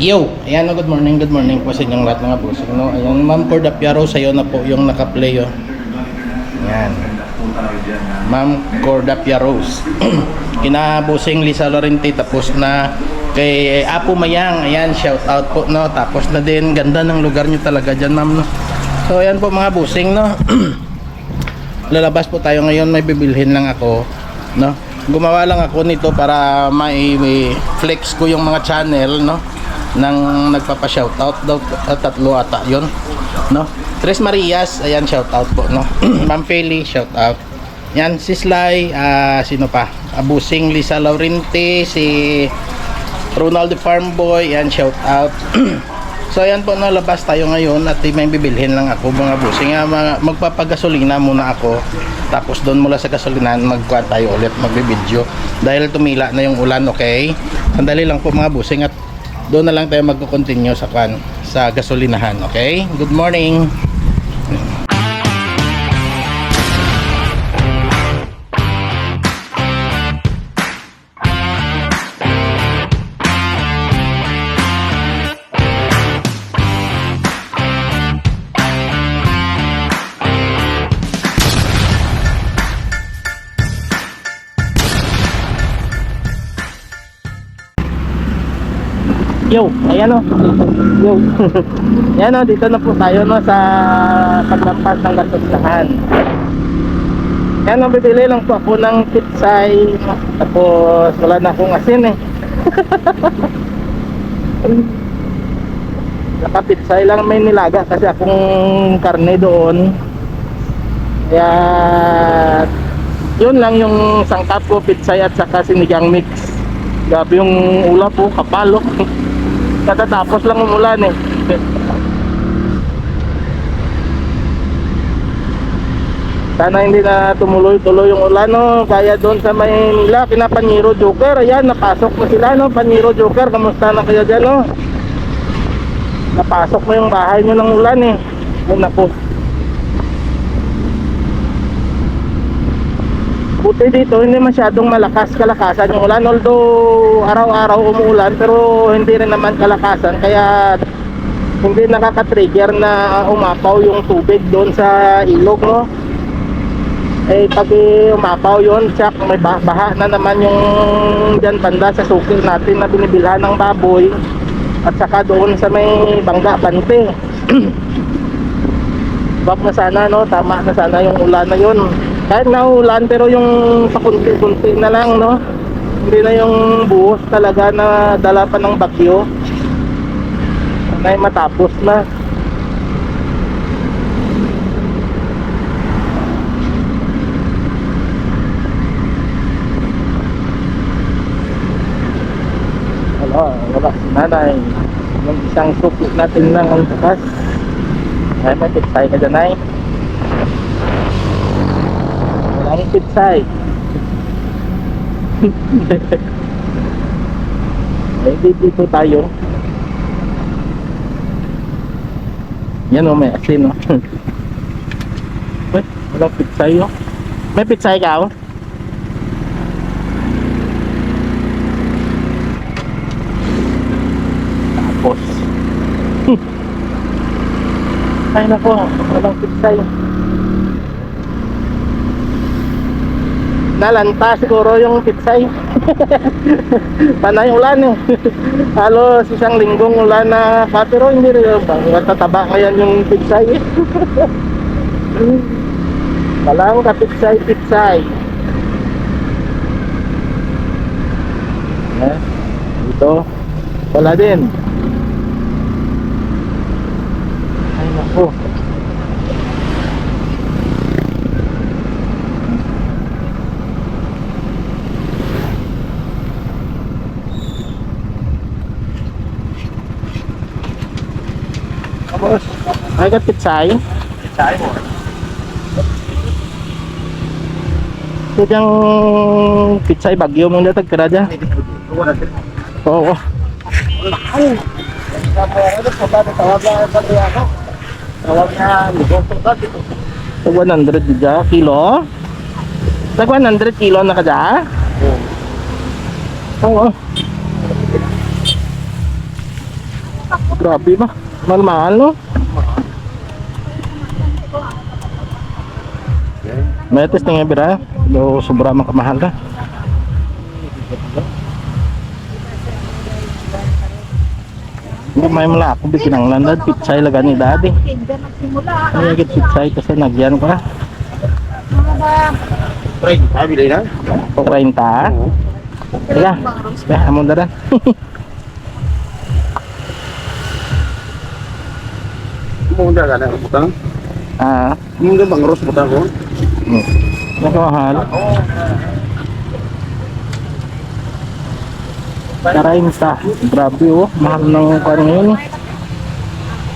Yo! Ayan, oh, good morning, good morning po sa inyong lahat mga boss. No? Ayan, Ma'am Corda Piaro, sa'yo na po yung naka-play. Oh. Ayan. Ma'am Corda Piaros. Kinabusing Lisa Lorente, tapos na kay Apo Mayang. Ayan, shout out po. No? Tapos na din, ganda ng lugar nyo talaga dyan, ma'am. No? So, ayan po mga busing, no? lalabas po tayo ngayon may bibilhin lang ako no gumawa lang ako nito para mai may flex ko yung mga channel no nang nagpapa shoutout daw uh, tatlo ata yon no Tres Marias ayan shoutout po no Ma'am Feli shoutout yan si Sly ah, sino pa Abusing Lisa Laurente si Ronald the Farm Boy yan shoutout So ayan po nalabas tayo ngayon at may bibilhin lang ako mga busing. nga mga- magpapagasolina muna ako. Tapos doon mula sa gasolinahan magkuha tayo ulit magbibideo. Dahil tumila na yung ulan, okay? Sandali lang po mga busing at doon na lang tayo magko-continue sa kan sa gasolinahan, okay? Good morning. Yo, ayan o. Yo. ayan o, dito na po tayo no sa paglampas ng gasolinahan. Ayan o, bibili lang po ako ng pitsay. Tapos wala na akong asin eh. Nakapitsay lang may nilaga kasi akong karne doon. Kaya yun lang yung sangkap ko, pitsay at saka sinigang mix. Grabe yung ulap po, kapalo. Katatapos lang umulan eh. Sana hindi na tumuloy-tuloy yung ulan no. Kaya doon sa Maynila, kina Paniro Joker. Ayan, napasok na sila no. Paniro Joker, kamusta na kayo dyan no? Napasok mo yung bahay nyo ng ulan eh. Ay naku. Buti dito, hindi masyadong malakas kalakasan yung ulan. Although araw-araw umuulan, pero hindi rin naman kalakasan. Kaya hindi nakaka-trigger na umapaw yung tubig doon sa ilog, no? Eh, pag umapaw yun, tsak, may bah- baha na naman yung dyan banda sa sukil natin na binibilhan ng baboy. At saka doon sa may bangga, bante. Bak na sana, no? Tama na sana yung ulan na yun. Kahit na ulan, pero yung pakunti-kunti na lang, no? Hindi na yung buhos talaga na dala pa ng bagyo. Sana'y matapos na. Wala, wala si nanay. Yung isang suki natin lang ang bukas. Ay, may pitsay ka dyan, ay. Walang pitsay. Ay, di- dito tayo. Yan o, may asin o. Uy, walang pitsay o. May pitsay ka o? Tapos. Ay nako, walang pitsay. Nalanta siguro yung pitsay. Panay ulan eh. Halos isang linggong ulan na pa, pero hindi rin matataba ngayon yung pitsay. Walang kapitsay pitsay. Eh, ito. Wala din. Ay nako. Ay ka pitsay. Pitsay mo. Yung pitsay bagyo mong datag. Wala din. Oo. Ay! Ano? Tawag na lugoto ka dito. Tag 100 dyan, kilo. Tag 100 kilo na ka dyan? Oo. Grabe ba? Mahal-mahal no? May test nga bira. Do sobra man kamahal ka. Hindi may mala ako bikinang landad pitsay laga ni daddy. Ay agad pitsay kasi nagyan ko na. Pre, sabi na. 30. Kaya, eh, amon daran. Munda ka na butang. Ah, Munda bang ros butang ko? hmm. Nakamahal. Tarainta. Grabe oh. Mahal ng kanya ngayon.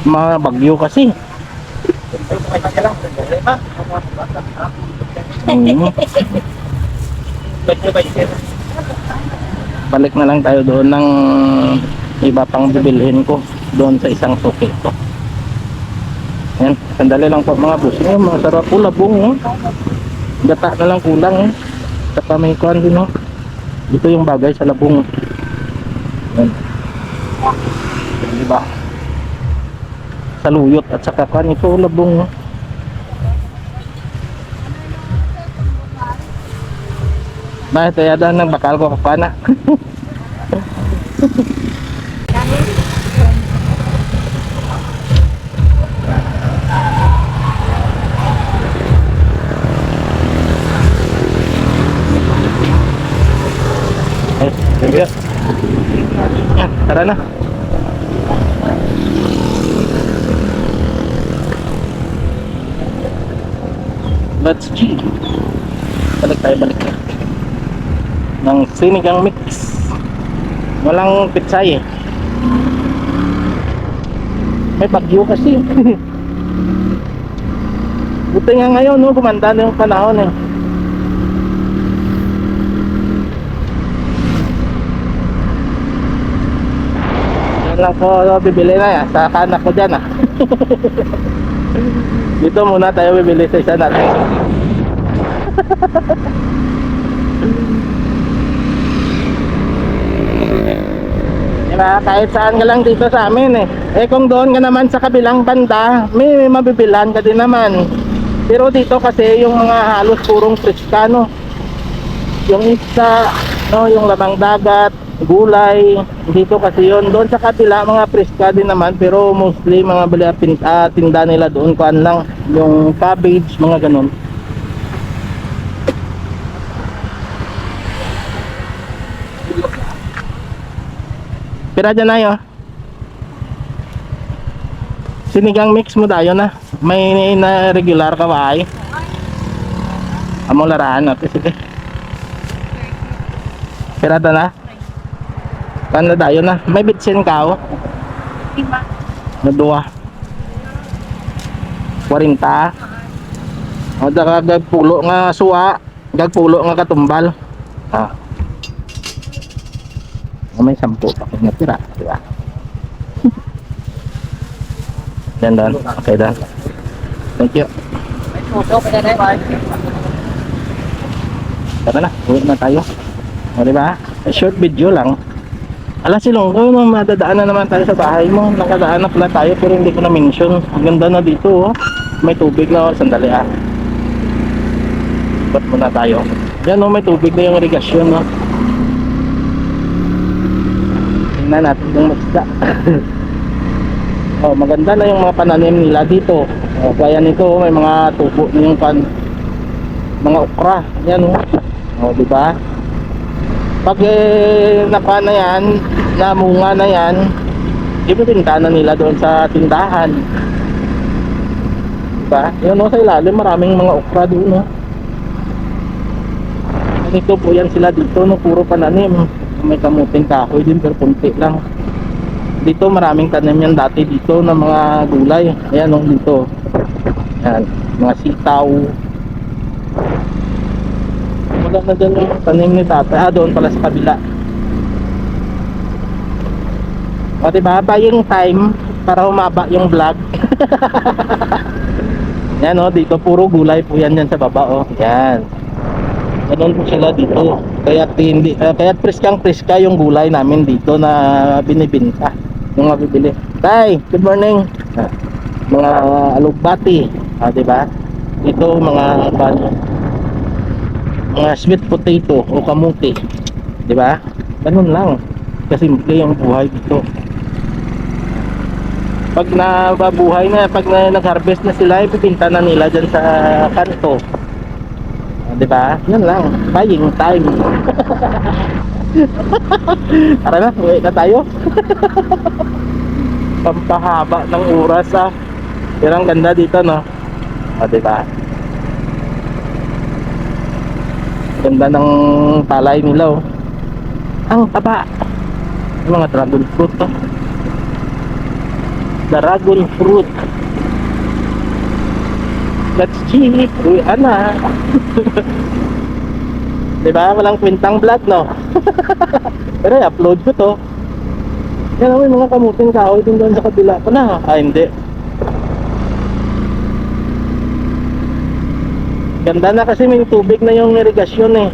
Mga bagyo kasi. Mm. Balik na lang tayo doon ng iba pang bibilhin ko doon sa isang suki ko. Yan, sandali lang po mga boss. Ngayon, masarap po labong. Oh. Gata na lang kulang. Eh. Saka may kuhan din. Oh. Ito yung bagay sa labong. Yan. Diba? Sa luyot at saka kuhan. Ito labong. Oh. Bakit kaya daan ng bakal ko kapana? Ay, sige. Yan, tara na. Let's G. Balik tayo, balik tayo. Ng sinigang mix. Walang pitsay eh. May bagyo kasi. Buti nga ngayon, no, kumanda na yung panahon eh. Po ano, bibili na yan. Sa kanak ko dyan ah. Dito muna tayo bibili sa isa natin. Diba? Kahit saan ka lang dito sa amin eh. Eh kung doon ka naman sa kabilang banda, may, may mabibilan ka din naman. Pero dito kasi yung mga halos purong Kristano. Yung isda, no, yung lamang dagat, gulay, dito kasi yon doon sa kabila mga preska din naman pero mostly mga bali uh, tinda nila doon kuan lang yung cabbage mga ganun Pira dyan na yun. Sinigang mix mo dayo na. May na regular ka ba ay? Amo laraan natin sige. Pira na. Kanda dayo na. May bitsin ka oh. Lima. Na duwa. 40. O da ka pulo nga suwa, gagpulo nga katumbal. Ah. Ah, May sampu pa kung natira, di ba? Dan dan. Okay dan. Thank you. Tara na, uwi na tayo. O di ba? Short video lang. Ala silong ko, no, madadaan na naman tayo sa bahay mo. Nakadaan na tayo pero hindi ko na mention. Ang ganda na dito, oh. May tubig na, oh. sandali ah. Ba't muna tayo? Yan, oh, may tubig na yung irigasyon, no. Tingnan natin yung isda. oh, maganda na yung mga pananim nila dito. Oh, kaya nito, oh, may mga tubo na yung pan mga okra. Yan, oh. Oh, di ba? Pag eh, napa na yan, namunga na yan, ibibinta na nila doon sa tindahan. Diba? Yun o, sa ilalim, maraming mga okra doon o. Ganito po yan sila dito, no, puro pananim. May kamuting kahoy din, pero kunti lang. Dito maraming tanim yan dati dito ng mga gulay. Ayan o, dito. Yan, mga sitaw, wala na dyan yung tanim ni tatay. Ah, doon pala sa kabila. O diba, buying time para humaba yung vlog. yan o, dito puro gulay po yan yan sa baba o. Yan. Ganun po sila dito. Kaya hindi, uh, kaya priskang priska yung gulay namin dito na binibinta. Yung mga bibili. Tay, good morning. Ah, Mga alugbati. Ah, di ba? Ito mga ano, mga sweet potato o kamuti. Di ba? Ganun lang. Kasimple yung buhay dito. Pag nababuhay na, pag na, nag-harvest na sila, ipipinta na nila dyan sa kanto. Di ba? Yan lang. Buying time. Tara na, uwi na tayo. Pampahaba ng oras ah. Pero ang ganda dito no. O, di ba? Ganda ng palay nila oh. Ang taba. Yung mga dragon fruit to. Dragon fruit. Let's cheap. Uwi na. di ba? Walang kwentang vlog no. Pero i-upload ko to. Yan ang may mga kamuting kahoy dun doon sa kabila ko na. Ah, hindi. Ganda na kasi may tubig na yung irigasyon eh.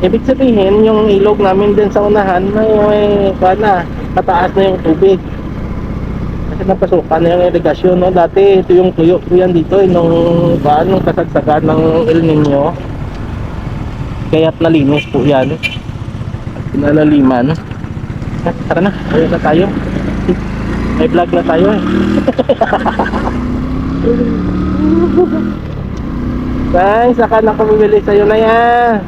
Ibig sabihin, yung ilog namin din sa unahan, may, may na, pataas na yung tubig. Kasi napasukan na yung irigasyon, no? Dati, ito yung tuyo ko yan dito, eh, nung, kuha, nung kasagsagan ng El Nino. Kaya't nalinis po yan. Pinalaliman. Ah, Tara na, ayun na tayo. May vlog na tayo eh. Ay, saka na ko bibili sa'yo na yan.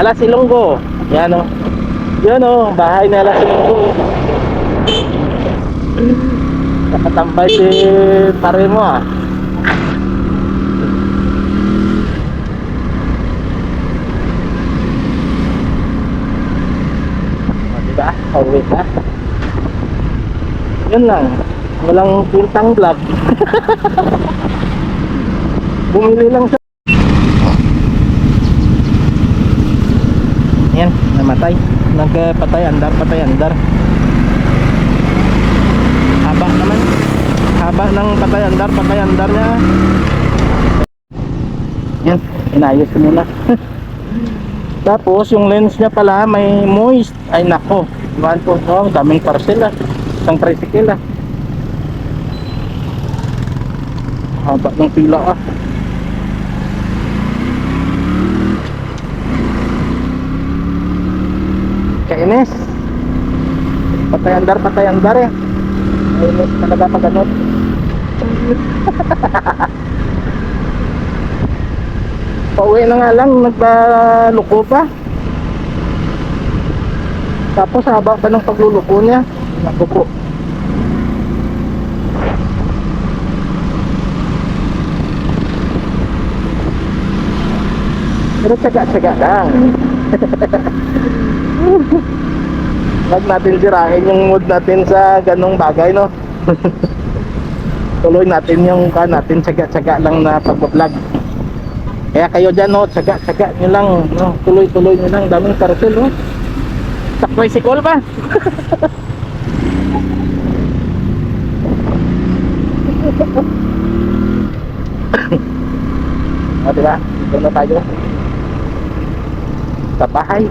Ala Silonggo. Yan o. Yan o, bahay na Ala Silonggo. Nakatambay si pare mo ah. O, diba? Pauwi na. Yun lang. Walang pintang vlog. Bumili lang sa... Yan, namatay. Nagpatay andar, patay andar. Haba naman. Haba ng patay andar, patay andar niya. Yan, inayos muna. Tapos yung lens niya pala may moist. Ay nako. Iwan po. Oh, daming parcel ah. Isang tricycle ah. Haba ng pila ah. Kainis. Patay andar, patay andar eh. Kainis talaga pag ganun. Pauwi na nga lang, nagpaluko pa. Tapos haba pa ng pagluluko niya. Naku. Pero tsaga-tsaga lang. Huwag natin sirain yung mood natin sa ganong bagay, no? Tuloy natin yung ka natin, tsaga-tsaga lang na pag-vlog. Kaya kayo dyan, no, tsaga-tsaga nyo lang, no? Tuloy-tuloy nyo lang, daming parcel, no? Sa tricycle ba? o, diba? Ito na tayo. Sa bahay.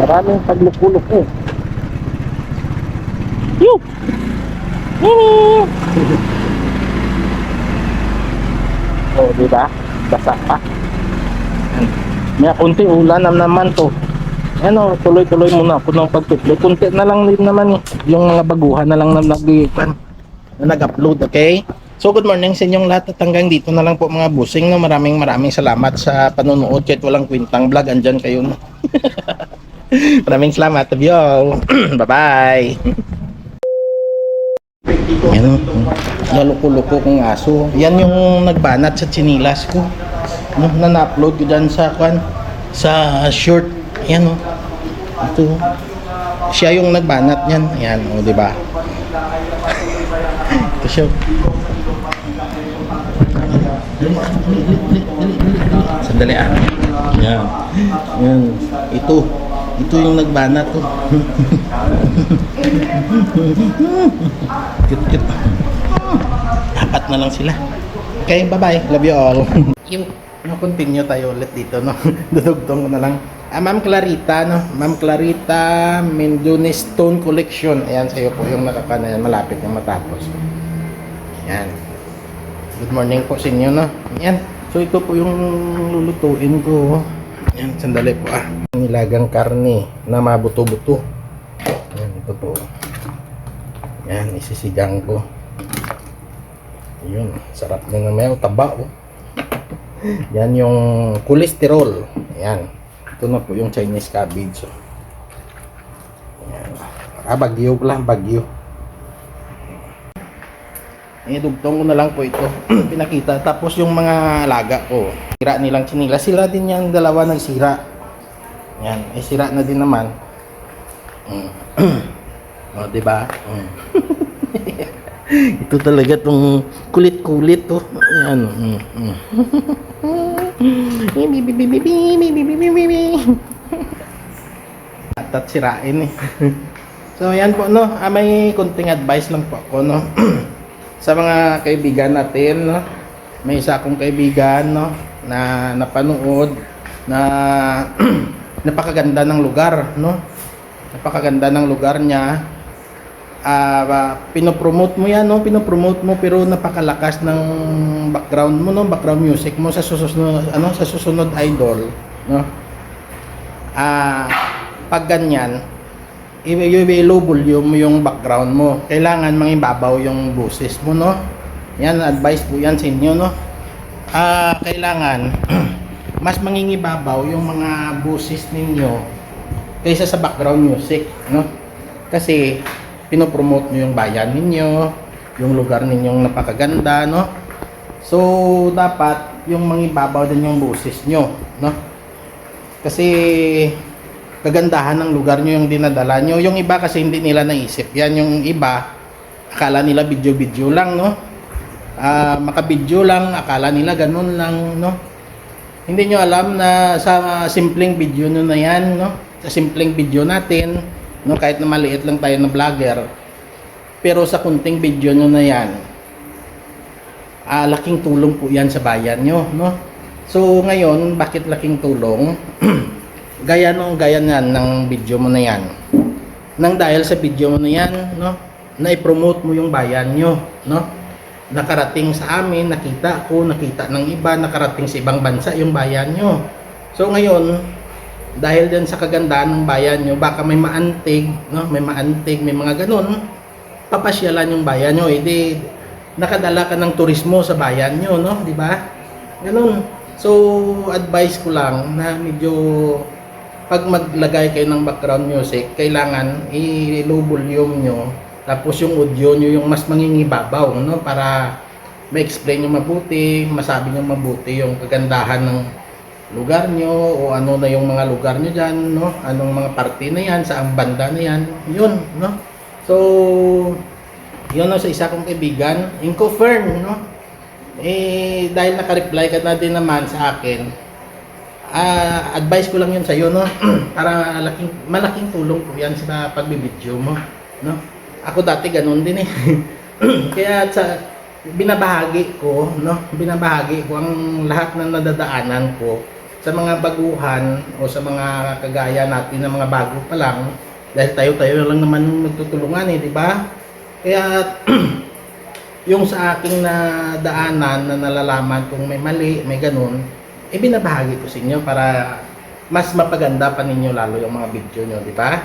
Maraming pagluko-luko. Yup! Yee! oh, di ba? Basa pa. May kunti ulan na naman to. Ano, tuloy-tuloy muna ako ng pagtutlo. Kunti na lang din naman eh. Yung mga baguhan na lang na nag-upload, okay? So good morning sa inyong lahat at hanggang dito na lang po mga busing no. Maraming maraming salamat sa panonood kahit walang kwintang vlog andyan kayo no. maraming salamat love you. Bye-bye. Yan o. Naluko-luko kong aso. Yan yung nagbanat sa chinilas ko. No, na na-upload ko dyan sa kwan, sa short. Yan o. Ito. Siya yung nagbanat niyan. Yan o, di ba? Ito siya. Dali, dali, dali, dali, dali, dali. Sandali ah. Yan. Yan. Ito. Ito yung nagbanat to. cute, cute. Apat na lang sila. Okay, bye-bye. Love you all. you. No, continue tayo ulit dito, no? Dudugtong ko na lang. Ah, Ma'am Clarita, no? Ma'am Clarita Mendune Stone Collection. Ayan, sa'yo po yung nakakana yan. Malapit na matapos. Ayan. Good morning po sa inyo, no? Ayan. So, ito po yung lulutuin ko. Ayan, sandali po ah. Nilagang karne na mabuto-buto. Ayan, ito po. Ayan, isisigang ko. Yun, sarap din na may taba, oh. Yan yung cholesterol. Ayan. Ito na po yung Chinese cabbage. Oh. Ayan. Ah, bagyo lang, bagyo. Idugtong ko na lang po ito. Pinakita. Tapos yung mga alaga ko. Sira nilang chinila. Sila din yung dalawa nagsira. Yan. Eh, sira na din naman. Mm. o, diba? Mm. ito talaga tong kulit-kulit to. Yan. At sirain eh. So yan po no, ah, may kunting advice lang po ako no. Sa mga kaibigan natin no. May isa akong kaibigan no na napanood na napakaganda ng lugar no. Napakaganda ng lugar niya. Ah, pinopromote mo yan no, pinopromote mo pero napakalakas ng background mo no, background music mo sa susunod ano, sa susunod idol no. Ah, pag ganyan, i- i- low volume mo yung background mo. Kailangan mangibabaw yung boses mo, no? Yan, advice po yan sa inyo, no? Ah, kailangan mas mangingibabaw yung mga boses ninyo kaysa sa background music, no? Kasi pinopromote nyo yung bayan ninyo, yung lugar ninyong napakaganda, no? So, dapat yung mangibabaw din yung boses nyo, no? Kasi kagandahan ng lugar nyo yung dinadala nyo. Yung iba kasi hindi nila naisip yan. Yung iba, akala nila video-video lang, no? Ah, maka-video lang, akala nila ganun lang, no? Hindi nyo alam na sa simpleng video nyo na yan, no? Sa simpleng video natin, no? Kahit na maliit lang tayo na vlogger, pero sa kunting video nyo na yan, ah, laking tulong po yan sa bayan nyo, no? So, ngayon, bakit laking tulong? gaya nung gaya yan ng video mo na yan. Nang dahil sa video mo na yan, no? Na i-promote mo yung bayan nyo, no? Nakarating sa amin, nakita ko, nakita ng iba, nakarating sa ibang bansa yung bayan nyo. So ngayon, dahil din sa kagandahan ng bayan nyo, baka may maantig, no? May maantig, may mga ganun, papasyalan yung bayan nyo. Hindi, nakadala ka ng turismo sa bayan nyo, no? Di ba? Ganun. So, advice ko lang na medyo pag maglagay kayo ng background music, kailangan i-low volume nyo. Tapos yung audio nyo yung mas mangingibabaw, no? Para ma-explain nyo mabuti, masabi nyo mabuti yung kagandahan ng lugar nyo o ano na yung mga lugar nyo dyan, no? Anong mga parte na yan, saang banda na yan, yun, no? So, yun no, sa isa kong kaibigan, Inco Fern, no? Eh, dahil naka-reply ka na din naman sa akin, ah advice ko lang yun sa iyo, no? Para malaking, malaking tulong po yan sa pagbibideo mo, no? Ako dati ganun din eh. Kaya sa binabahagi ko, no? Binabahagi ko ang lahat ng nadadaanan ko sa mga baguhan o sa mga kagaya natin na mga bago pa lang dahil tayo-tayo lang naman nagtutulungan eh, di ba? Kaya yung sa aking nadaanan na nalalaman kung may mali, may ganun, eh binabahagi ko sa inyo para mas mapaganda pa ninyo lalo yung mga video nyo, di ba?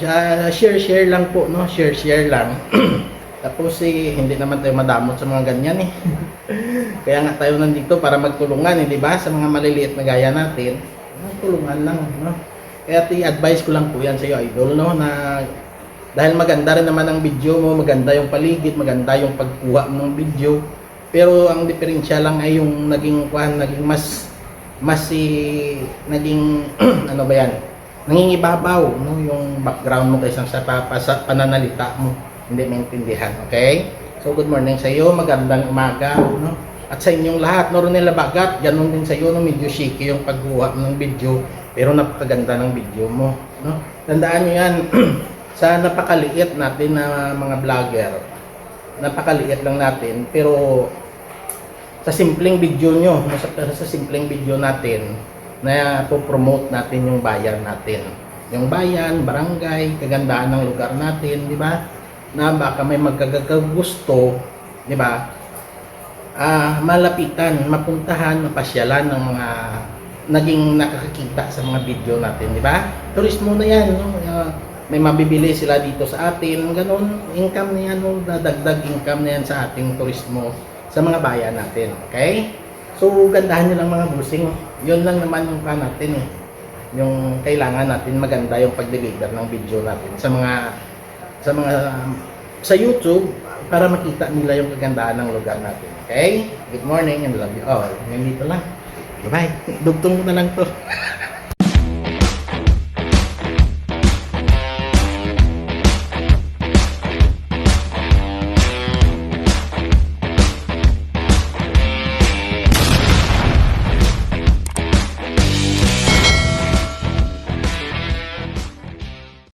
Share, share lang po, no? Share, share lang. Tapos eh, hindi naman tayo madamot sa mga ganyan eh. Kaya nga tayo nandito para magtulungan eh, di ba? Sa mga maliliit na gaya natin, tulungan lang, no? Kaya i-advise ko lang po yan sa iyo, idol, no? Na dahil maganda rin naman ang video mo, maganda yung paligid, maganda yung pagkuha ng video. Pero ang diferensya lang ay yung naging kuhan, naging mas mas si naging ano ba yan? Nangingibabaw no yung background mo kaysa sa, pa, sa pananalita mo. Hindi maintindihan, okay? So good morning sa iyo, magandang umaga, no? At sa inyong lahat, no Ronela Bagat, ganun din sa iyo, no medyo shaky yung pagkuha ng video, pero napakaganda ng video mo, no? Tandaan niyo yan, sa napakaliit natin na mga vlogger, napakaliit lang natin, pero sa simpleng video nyo, sa, sa simpleng video natin, na po-promote natin yung bayan natin. Yung bayan, barangay, kagandahan ng lugar natin, di ba? Na baka may magkagagusto, di ba? Ah, malapitan, mapuntahan, mapasyalan ng mga naging nakakakita sa mga video natin, di ba? Turismo na yan, no? Ah, may mabibili sila dito sa atin, ganun, income na yan, no? dadagdag income na yan sa ating turismo sa mga bayan natin, okay? So, gandahan nyo lang mga busing. Yun lang naman yung pa natin eh. Yung kailangan natin maganda yung pag-deliver ng video natin sa mga sa mga sa YouTube para makita nila yung kagandahan ng lugar natin. Okay? Good morning and love you all. Ngayon dito lang. Bye-bye. Dugtong mo na lang to.